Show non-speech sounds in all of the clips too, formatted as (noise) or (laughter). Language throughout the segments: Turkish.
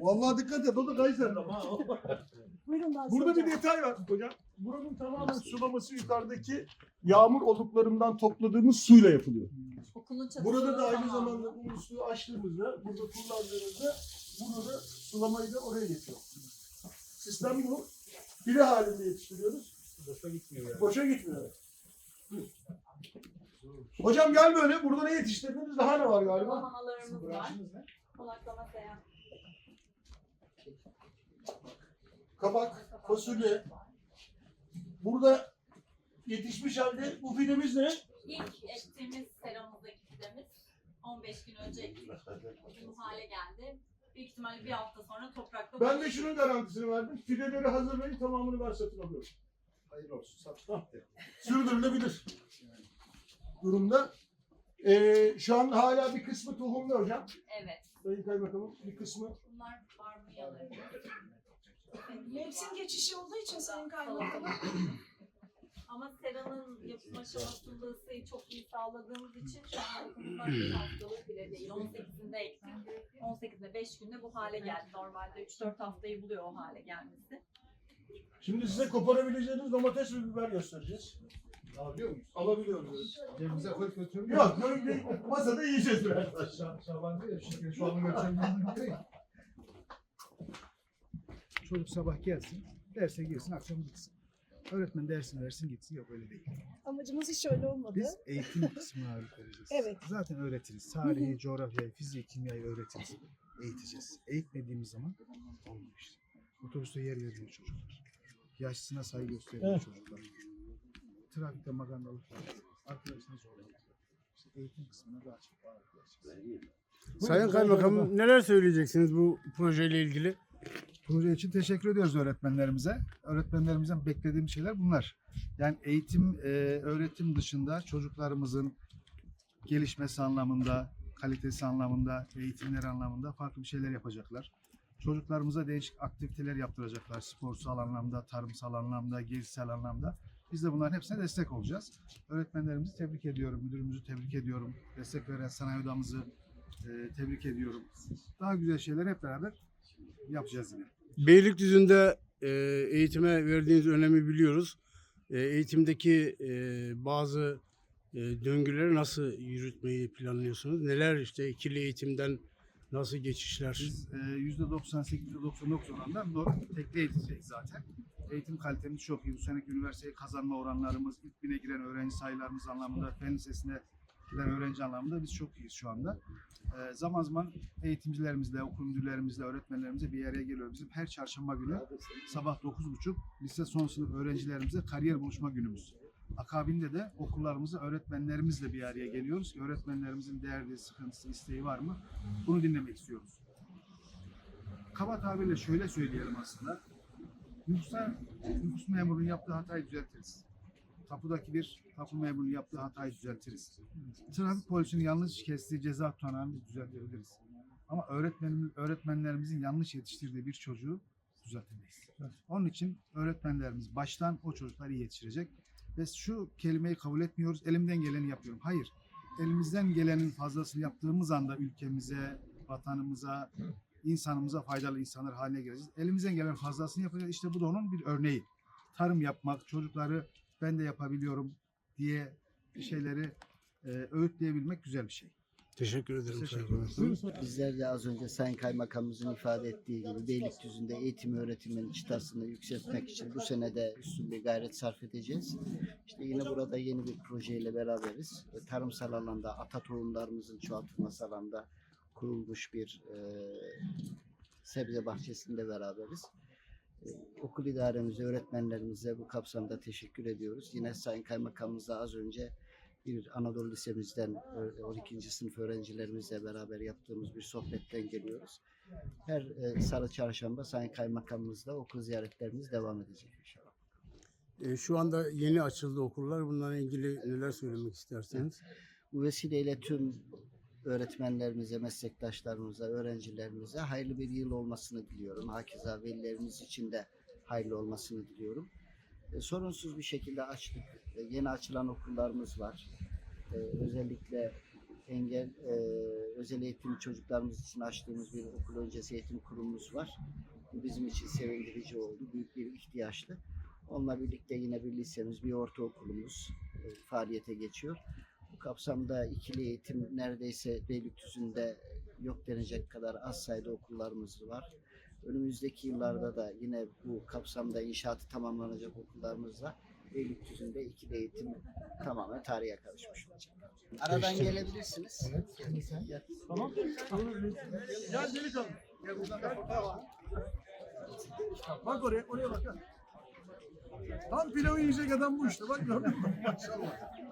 Vallahi dikkat et o da Kayseri'de. Buyurun Nazlı Burada Hocam. bir detay var hocam. Buranın tamamen sulaması yukarıdaki yağmur oluklarından topladığımız suyla yapılıyor. Okulun çatısı Burada da aynı tamam. zamanda bu musluğu açtığımızda, burada kullandığınızda burada sulamayı da oraya getiriyor. Sistem bu. Pire halinde yetiştiriyoruz. Boşa gitmiyor yani. Boşa gitmiyor. Hocam gel böyle. Burada ne yetiştirdiniz? Daha ne var galiba? Sulamalarımız var. Branşınız ne? Konaklama seyahat. Kabak, fasulye. Burada yetişmiş halde bu fidemiz ne? İlk ektiğimiz seramızdaki fidemiz 15 gün önce ektik. Bugün bu hale geldi. Büyük ihtimalle bir hafta sonra toprakta Ben de şunun garantisini verdim. Fideleri hazırlayın tamamını ben satın alıyorum. Hayırlı olsun. Sat. Sürdürülebilir durumda. Ee, şu an hala bir kısmı tohumlu hocam. Evet. Sayın Kaymakamım bir kısmı. Bunlar barbuyaları. Mevsim geçişi olduğu için Sayın Kaymakamım. (laughs) Ama seranın yapım aşamasında ısıyı çok iyi sağladığımız için şu an bakımlar bir haftalık bile değil. 18'inde ektik. 18'de 5 günde bu hale geldi. Normalde 3-4 haftayı buluyor o hale gelmesi. Şimdi size koparabileceğiniz domates ve biber göstereceğiz. Alabiliyor muyuz? Alabiliyoruz. Cebimize koy götürün. Yok, böyle masada yiyeceğiz biraz. Şa- Şaban diyor ya çünkü şu an değil. Çocuk sabah gelsin, derse girsin, akşam gitsin. Öğretmen dersini versin gitsin. Yok öyle değil. Amacımız hiç öyle olmadı. Biz eğitim kısmına ağırlık vereceğiz. Evet. Zaten öğretiriz. Tarihi, coğrafyayı, fiziği, kimyayı öğretiriz. Eğiteceğiz. Eğitmediğimiz zaman olmuyor işte. Otobüste yer veriyor çocuklar. Yaşlısına saygı gösteriyor Evet. çocuklar. Trafikte magandalık yapıyor. Arkadaşına zorlanıyor. İşte eğitim kısmına daha çok vereceğiz. Sayın Kaymakamım neler söyleyeceksiniz bu projeyle ilgili? Proje için teşekkür ediyoruz öğretmenlerimize. Öğretmenlerimizden beklediğim şeyler bunlar. Yani eğitim, e, öğretim dışında çocuklarımızın gelişmesi anlamında, kalitesi anlamında, eğitimleri anlamında farklı bir şeyler yapacaklar. Çocuklarımıza değişik aktiviteler yaptıracaklar. Sporsal anlamda, tarımsal anlamda, gezisel anlamda. Biz de bunların hepsine destek olacağız. Öğretmenlerimizi tebrik ediyorum, müdürümüzü tebrik ediyorum. Destek veren sanayi odamızı e, tebrik ediyorum. Daha güzel şeyler hep beraber yapacağız yine. Beylikdüzü'nde e, eğitime verdiğiniz önemi biliyoruz. E, eğitimdeki e, bazı e, döngüleri nasıl yürütmeyi planlıyorsunuz? Neler işte ikili eğitimden nasıl geçişler? Biz e, %98-99 oranında tekli eğitimdeyiz zaten. Eğitim kalitemiz çok iyi. Bu seneki üniversiteyi kazanma oranlarımız, ilk bine giren öğrenci sayılarımız anlamında, fen lisesine giren öğrenci anlamında biz çok iyiyiz şu anda. E, zaman zaman eğitimcilerimizle, okul müdürlerimizle, öğretmenlerimizle bir araya geliyor. Bizim her çarşamba günü sabah 9.30 lise son sınıf öğrencilerimize kariyer buluşma günümüz. Akabinde de okullarımızı öğretmenlerimizle bir araya geliyoruz. ki Öğretmenlerimizin derdi, sıkıntısı, isteği var mı? Bunu dinlemek istiyoruz. Kaba tabirle şöyle söyleyelim aslında. Nüfusa, nüfus memurunun yaptığı hatayı düzeltiriz. Tapudaki bir tapu memurunun yaptığı hatayı düzeltiriz. Trafik polisinin yanlış kestiği ceza tutanağını biz düzeltebiliriz. Ama öğretmenimiz, öğretmenlerimizin yanlış yetiştirdiği bir çocuğu düzeltemeyiz. Onun için öğretmenlerimiz baştan o çocukları iyi yetiştirecek. Ve şu kelimeyi kabul etmiyoruz. Elimden geleni yapıyorum. Hayır. Elimizden gelenin fazlasını yaptığımız anda ülkemize, vatanımıza, insanımıza faydalı insanlar haline geleceğiz. Elimizden gelen fazlasını yapacağız. İşte bu da onun bir örneği. Tarım yapmak, çocukları ben de yapabiliyorum diye bir şeyleri e, öğütleyebilmek güzel bir şey. Teşekkür ederim Sayın Teşekkür Kaymakamım. Bizler de az önce Sayın Kaymakamımızın ifade ettiği gibi Beylikdüzü'nde eğitim öğretimin çıtasını yükseltmek için bu sene de üstün bir gayret sarf edeceğiz. İşte yine burada yeni bir projeyle beraberiz. Tarımsal alanda ata tohumlarımızın çoğaltılması alanda kurulmuş bir e, sebze bahçesinde beraberiz. E, okul idaremize, öğretmenlerimize bu kapsamda teşekkür ediyoruz. Yine Sayın Kaymakamımıza az önce bir Anadolu Lisemizden ö- 12. sınıf öğrencilerimizle beraber yaptığımız bir sohbetten geliyoruz. Her e, salı çarşamba Sayın Kaymakamımızla okul ziyaretlerimiz devam edecek inşallah. E, şu anda yeni açıldı okullar. Bunlarla ilgili neler söylemek isterseniz? Bu vesileyle tüm öğretmenlerimize, meslektaşlarımıza, öğrencilerimize hayırlı bir yıl olmasını diliyorum. Hakeza velilerimiz için de hayırlı olmasını diliyorum. E, sorunsuz bir şekilde açtık. E, yeni açılan okullarımız var. e, özellikle engel e, özel eğitim çocuklarımız için açtığımız bir okul öncesi eğitim kurumumuz var. Bu bizim için sevindirici oldu. Büyük bir ihtiyaçtı. Onunla birlikte yine bir lisemiz, bir ortaokulumuz e, faaliyete geçiyor. Bu kapsamda ikili eğitim neredeyse Beylikdüzü'nde yok denecek kadar az sayıda okullarımız var. Önümüzdeki yıllarda da yine bu kapsamda inşaatı tamamlanacak okullarımızla Beylikdüzü'nde ikili eğitim tamamen tarihe karışmış olacak. Aradan gelebilirsiniz. Tamam. Gel delikanlı. Gel buradan bak. Bak oraya, oraya bak. Tam pilavı yiyecek adam bu işte. Bak gördün mü? Maşallah. (laughs)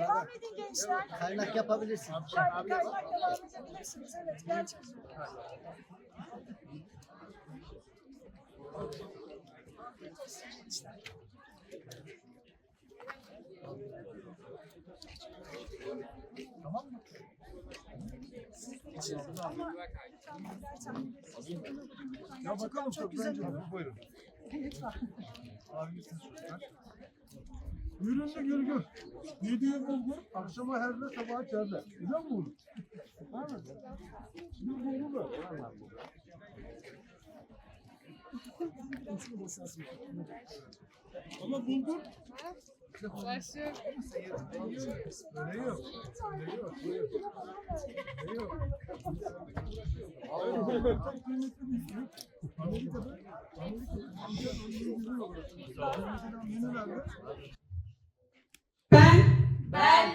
Devam edin gençler. Kaynak yapabilirsiniz. Kaynak kaynak devam edebilirsiniz. Evet gerçekten. Afiyet olsun gençler. Ya bakalım çok güzel olur. Buyurun. Lütfen. Abimizsiniz çocuklar. Ürünlü gürgür. Yediği bulgur, akşama herle, sabaha çerle. Güzel mi mı? Bir bulgur var. Ama bulgur Başlıyorum. öyle yok. Öyle yok. Öyle yok. Hayır, çok kıymetli bir isim. Amerika'da, Amerika'da, Amerika'da Amerika'da menülerde Ben, ben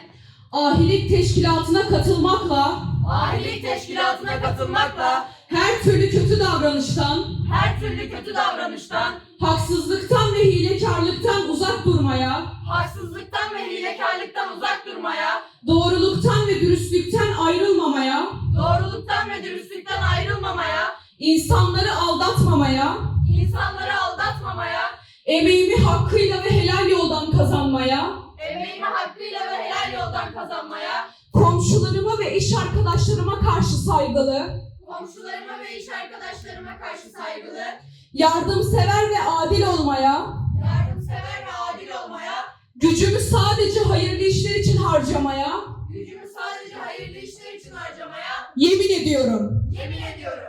ahilik teşkilatına katılmakla Ahilik teşkilatına katılmakla her türlü kötü davranıştan, her türlü kötü davranıştan, haksızlıktan ve hilekarlıktan uzak durmaya, haksızlıktan ve hilekarlıktan uzak durmaya, doğruluktan ve dürüstlükten ayrılmamaya, doğruluktan ve dürüstlükten ayrılmamaya, insanları aldatmamaya, insanları aldatmamaya, emeğimi hakkıyla ve helal yoldan kazanmaya, emeğimi hakkıyla ve helal yoldan kazanmaya, komşularıma ve iş arkadaşlarıma karşı saygılı, komşularıma ve iş arkadaşlarıma karşı saygılı, yardımsever ve adil olmaya, yardımsever ve adil olmaya, gücümü sadece hayırlı işler için harcamaya gücümü sadece hayırlı işler için harcamaya yemin ediyorum. yemin ediyorum.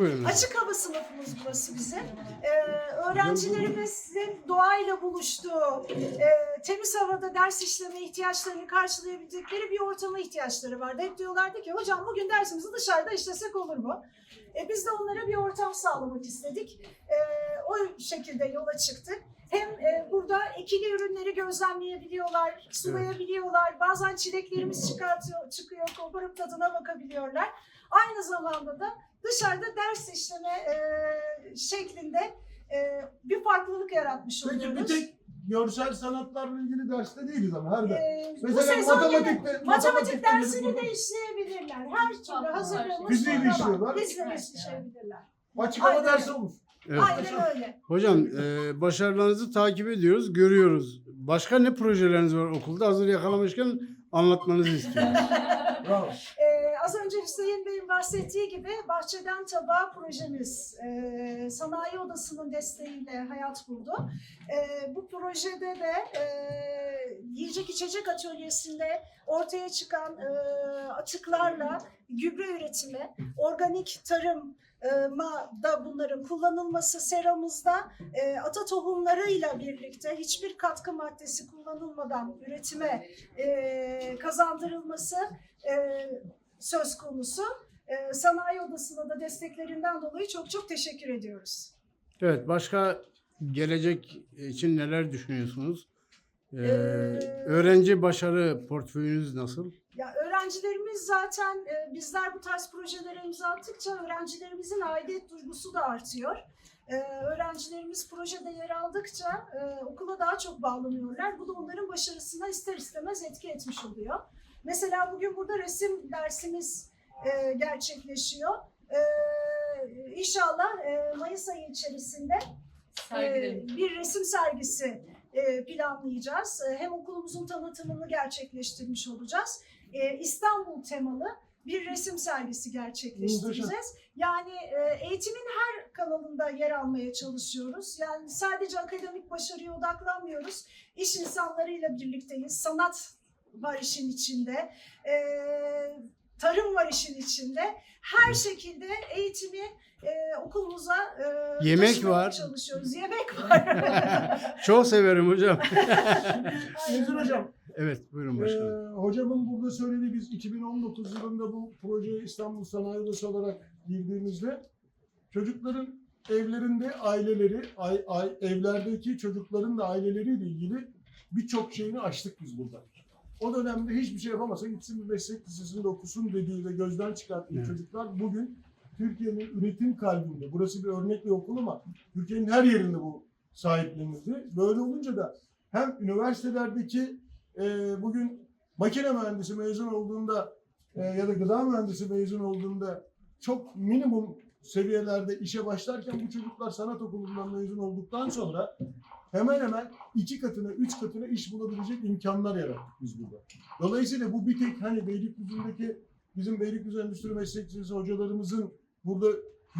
Buyurun. Açık hava sınıfımız burası bizim. Ee, öğrencilerimizin doğayla buluştuğu, e, temiz havada ders işleme ihtiyaçlarını karşılayabilecekleri bir ortama ihtiyaçları vardı. Hep diyorlardı ki hocam bugün dersimizi dışarıda işlesek olur mu? E, biz de onlara bir ortam sağlamak istedik. E, o şekilde yola çıktık. Hem e, burada ekili ürünleri gözlemleyebiliyorlar, sulayabiliyorlar. Bazen çileklerimiz çıkartıyor, çıkıyor, koparıp tadına bakabiliyorlar. Aynı zamanda da dışarıda ders işleme e, şeklinde e, bir farklılık yaratmış Peki oluyoruz. bir tek görsel sanatlarla ilgili derste değiliz ama her ders. E, bu Mesela sezon matematikte, matematik dersini matematikte de işleyebilirler. Her türlü hazırlığımız Bizle de işliyorlar. Bizle de işleyebilirler. açık hava dersi olur. Evet. Aynen öyle. Hocam e, başarılarınızı takip ediyoruz, görüyoruz. Başka ne projeleriniz var okulda? Hazır yakalamışken anlatmanızı istiyoruz. Bravo. Az önce Hüseyin Bey'in bahsettiği gibi Bahçeden Tabağa projemiz e, Sanayi Odası'nın desteğiyle hayat buldu. E, bu projede de e, yiyecek içecek atölyesinde ortaya çıkan e, atıklarla gübre üretimi, organik tarım da bunların kullanılması seramızda e, ata tohumlarıyla birlikte hiçbir katkı maddesi kullanılmadan üretime e, kazandırılması e, söz konusu. E, Sanayi Odası'na da desteklerinden dolayı çok çok teşekkür ediyoruz. Evet, başka gelecek için neler düşünüyorsunuz? Ee, öğrenci başarı portföyünüz nasıl? Ya öğrencilerimiz zaten e, bizler bu tarz projelere imza attıkça öğrencilerimizin aidiyet duygusu da artıyor. E, öğrencilerimiz projede yer aldıkça e, okula daha çok bağlanıyorlar. Bu da onların başarısına ister istemez etki etmiş oluyor. Mesela bugün burada resim dersimiz e, gerçekleşiyor. E, inşallah e, Mayıs ayı içerisinde e, bir resim sergisi e, planlayacağız. E, Hem okulumuzun tanıtımını gerçekleştirmiş olacağız. E, İstanbul temalı bir resim sergisi gerçekleştireceğiz. Yani e, eğitimin her kanalında yer almaya çalışıyoruz. Yani sadece akademik başarıya odaklanmıyoruz. İş insanlarıyla birlikteyiz. Sanat var işin içinde. E, tarım var işin içinde. Her şekilde eğitimi e, okulumuza e, Yemek var. çalışıyoruz. Yemek var. (laughs) Çok severim hocam. (laughs) Nezir Hocam, evet buyurun başkanım. Ee, hocamın burada söylediği biz 2019 yılında bu projeye İstanbul Sanayi Odası olarak girdiğimizde çocukların evlerinde aileleri, ay, ay- evlerdeki çocukların da aileleriyle ilgili birçok şeyini açtık biz burada. O dönemde hiçbir şey yapamasa gitsin bir meslek lisesinde okusun dediği ve gözden çıkarttığı Evet. çocuklar bugün Türkiye'nin üretim kalbinde, burası bir örnek bir okul ama Türkiye'nin her yerinde bu sahiplenildi. Böyle olunca da hem üniversitelerdeki e, bugün makine mühendisi mezun olduğunda e, ya da gıda mühendisi mezun olduğunda çok minimum seviyelerde işe başlarken bu çocuklar sanat okulundan mezun olduktan sonra hemen hemen iki katına, üç katına iş bulabilecek imkanlar yarattık biz burada. Dolayısıyla bu bir tek hani Beylikdüzü'ndeki bizim Beylikdüzü Endüstri Meslek Lisesi hocalarımızın burada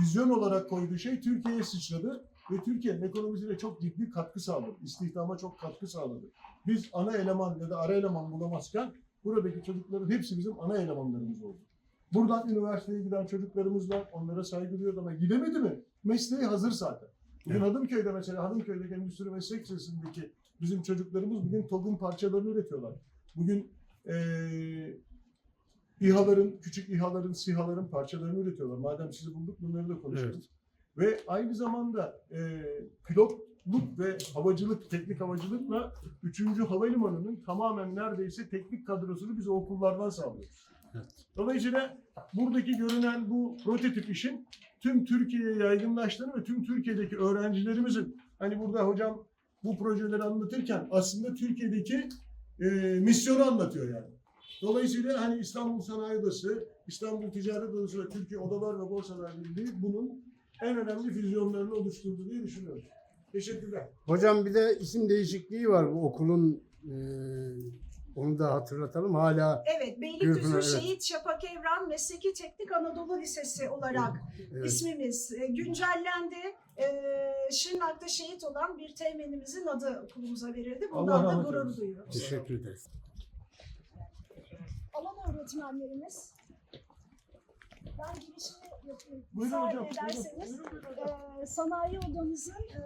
vizyon olarak koyduğu şey Türkiye'ye sıçradı ve Türkiye'nin ekonomisine çok ciddi katkı sağladı. İstihdama çok katkı sağladı. Biz ana eleman ya da ara eleman bulamazken buradaki çocukların hepsi bizim ana elemanlarımız oldu. Buradan üniversiteye giden çocuklarımız var. Onlara saygı duyuyoruz ama gidemedi mi? Mesleği hazır zaten. Bugün Hadımköy'de mesela Hadımköy'deki Endüstri Meslek Lisesi'ndeki bizim çocuklarımız bugün TOG'un parçalarını üretiyorlar. Bugün eee İHA'ların, küçük İHA'ların, SİHA'ların parçalarını üretiyorlar. Madem sizi bulduk bunları da konuşalım. Ve aynı zamanda e, pilotluk ve havacılık, teknik havacılıkla 3. Havalimanı'nın tamamen neredeyse teknik kadrosunu biz okullardan sağlıyoruz. Dolayısıyla buradaki görünen bu prototip işin tüm Türkiye'ye yaygınlaştığını ve tüm Türkiye'deki öğrencilerimizin hani burada hocam bu projeleri anlatırken aslında Türkiye'deki e, misyonu anlatıyor yani. Dolayısıyla hani İstanbul Sanayi Odası, İstanbul Ticaret Odası ve Türkiye Odalar ve Borsalar Birliği bunun en önemli füzyonlarını oluşturdu diye düşünüyorum. Teşekkürler. Hocam bir de isim değişikliği var bu okulun. e, onu da hatırlatalım. Hala Evet, Beylikdüzü evet. Şehit Şafak Evran Mesleki Teknik Anadolu Lisesi olarak evet, ismimiz e, güncellendi. E, Şırnak'ta şehit olan bir teğmenimizin adı okulumuza verildi. Allah Bundan da rahmet gurur eylesin. duyuyoruz. teşekkür ederiz. Alan öğretmenlerimiz. Ben girişini yapayım. Buyurun Müsaade hocam. Buyurun. ederseniz. Buyurun, buyurun hocam. Ee, sanayi odamızın e,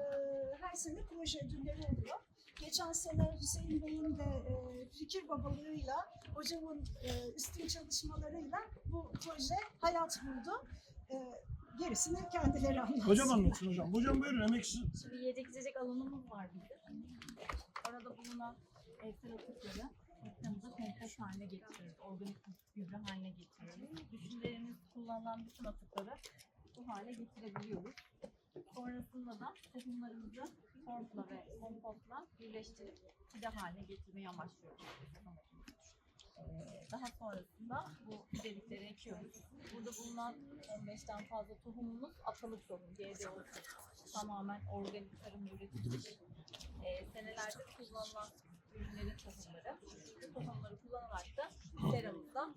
her sene proje ödülleri oluyor. Geçen sene Hüseyin Bey'in de e, fikir babalığıyla, hocamın e, üstün çalışmalarıyla bu proje hayat buldu. E, gerisini kendileri anlatsın. Hocam anlatsın hocam. Hocam buyurun emeksiz. Şimdi yiyecek içecek alanımız var bizim. Orada bulunan evsel atıkları ekranımıza kompost haline getiriyoruz. Organik gübre haline getiriyoruz. Düşüncelerimiz kullanılan bütün atıkları bu hale getirebiliyoruz. Sonrasında da tohumlarımızı torfla ve kompostla birleştirip fide haline getirmeyi amaçlıyoruz. Ee, Daha sonrasında bu fidelikleri ekiyoruz. Burada bulunan 15'ten fazla tohumumuz atalık tohum, GDO tamamen organik tarım üretilmiş. Ee, senelerde kullanılan ürünlerin tohumları. Bu tohumları kullanarak da seramızda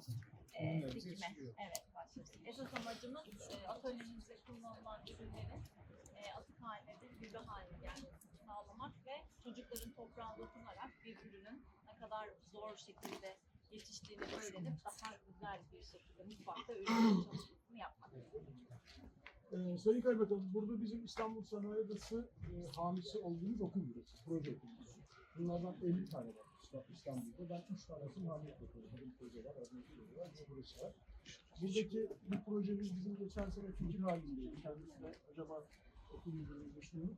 e, dikime evet, başladık. Esas amacımız e, atölyemizde kullanılan ürünlerin e, atık haline değil, gübre haline gelmesini sağlamak ve çocukların toprağa dokunarak bir ürünün ne kadar zor şekilde yetiştiğini öğrenip daha güzel bir şekilde mutfakta ürün çalışmasını yapmak. Ee, Sayın Kaymakam, burada bizim İstanbul Sanayi Odası e, hamisi olduğumuz okul burası, proje okulumuz. Bunlardan 50 tane var İsta- İstanbul'da. Ben 3 tanesini hamiyet yapıyorum. Bir proje var, Azmi proje bir burası var. Buradaki bu projemiz bizim geçen sene fikir halindeydi. Kendisine acaba okul müdürümüzle sunduk.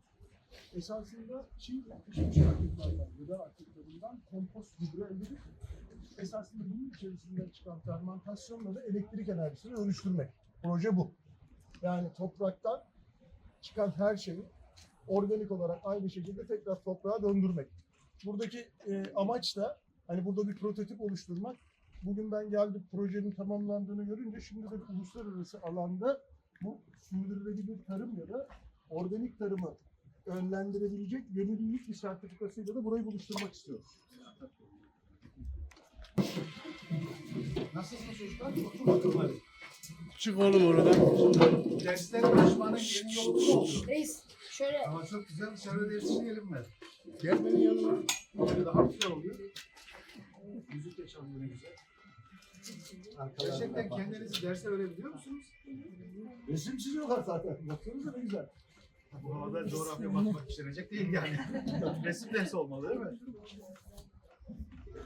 Esasında çiğ pişmiş atıklardan, gıda atıklarından kompost gübre elde esasında bunun içerisinden çıkan fermentasyonla da elektrik enerjisini dönüştürmek. Proje bu. Yani topraktan çıkan her şeyi organik olarak aynı şekilde tekrar toprağa döndürmek. Buradaki e, amaç da hani burada bir prototip oluşturmak. Bugün ben geldim projenin tamamlandığını görünce şimdi de uluslararası alanda bu sürdürülebilir tarım ya da organik tarımı önlendirebilecek gönüllülük bir sertifikasıyla da burayı buluşturmak istiyoruz. Nasılsınız çocuklar? Otur bakalım hadi. Çık oğlum oradan. Dersler çalışmanın yeni yolu bu oldu. Reis şöyle Ama çok güzel dışarıda ders işleyelim mi? Gel benim yanıma. Böyle daha güzel oluyor. Müzik de çalıyor ne güzel. Gerçekten kendinizi derse verebiliyor musunuz? Resim çiziyorlar zaten. Baksanıza ne güzel. Bu havada coğrafya matematik işlenecek değil yani. (laughs) Resim dersi olmalı değil mi?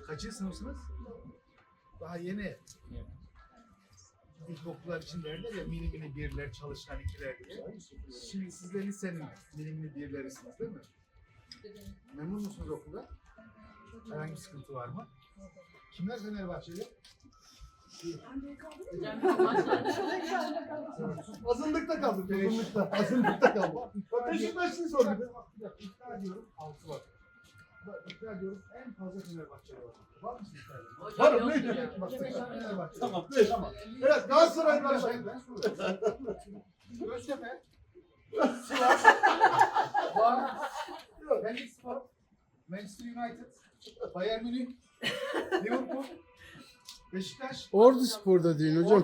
Kaçıncı sınıfsınız? Daha yeni. İlkokullar için derler ya mini mini birler, çalışkan ikiler diye. Şimdi siz de lisenin mini mini birlerisiniz değil mi? Memnun musunuz okulda? Herhangi bir sıkıntı var mı? Kimler Fenerbahçeli? Azınlıkta kaldım. Azınlıkta. Azınlıkta kaldım. Beşiktaşlıyız orada. İddia ediyorum altı var. Bak, İddia ediyorum en fazla Fenerbahçeli var. Var mısın iddia Varım ne? Bak Fenerbahçe. Tamam. Ne tamam. Evet Galatasaray var. Ben soruyorum. Göztepe. Sivas. Var. Pendik Spor. Manchester United. Bayern Münih. Liverpool. Beşiktaş. Ordu Spor'da değil hocam.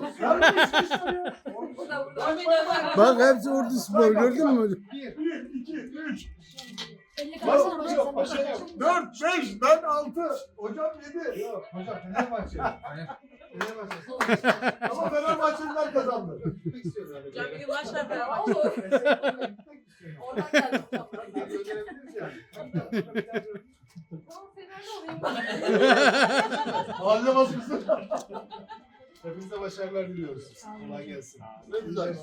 Bak hepsi Ordu Spor gördün mü? Bir. 1, 2, 3, 50 kalsana başa sen başa. 4, 5, ben 6. Hocam 7. Yok hocam Fenerbahçe. Fenerbahçe. (laughs) Ama Fenerbahçeliler kazandı. Gitmek istiyorum. Hocam bir gün maçlar beraber. Olur. Gitmek istiyorum. Oradan geldim. Mahalle baskısı. Hepinize başarılar diliyoruz. Kolay gelsin. Ne güzel.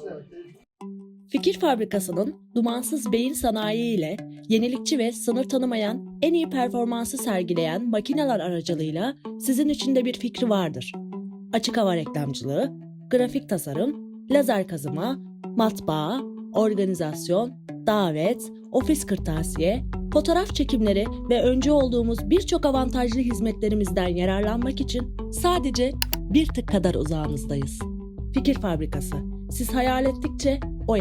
Fikir Fabrikası'nın dumansız beyin sanayi ile yenilikçi ve sınır tanımayan en iyi performansı sergileyen makineler aracılığıyla sizin için de bir fikri vardır. Açık hava reklamcılığı, grafik tasarım, lazer kazıma, matbaa, organizasyon, davet, ofis kırtasiye, fotoğraf çekimleri ve öncü olduğumuz birçok avantajlı hizmetlerimizden yararlanmak için sadece bir tık kadar uzağınızdayız. Fikir Fabrikası. Siz hayal ettikçe